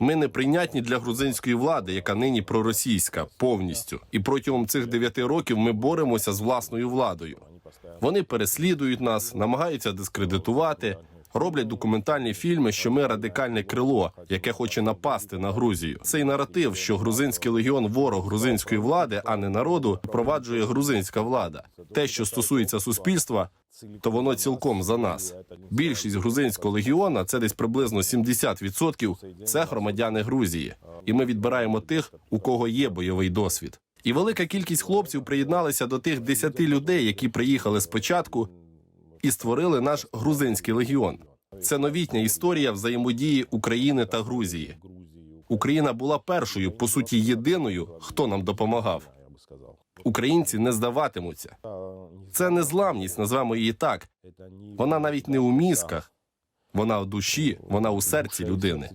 Ми неприйнятні для грузинської влади, яка нині проросійська повністю. І протягом цих дев'яти років ми боремося з власною владою. Вони переслідують нас, намагаються дискредитувати, роблять документальні фільми, що ми радикальне крило, яке хоче напасти на Грузію. Цей наратив, що грузинський легіон ворог грузинської влади, а не народу, впроваджує грузинська влада. Те, що стосується суспільства, то воно цілком за нас. Більшість грузинського легіона це десь приблизно 70% – це громадяни Грузії, і ми відбираємо тих, у кого є бойовий досвід. І велика кількість хлопців приєдналися до тих 10 людей, які приїхали спочатку і створили наш грузинський легіон. Це новітня історія взаємодії України та Грузії. Україна була першою, по суті, єдиною, хто нам допомагав. Українці не здаватимуться. Це незламність, назвемо її так. Вона навіть не у мізках, вона у душі, вона у серці людини.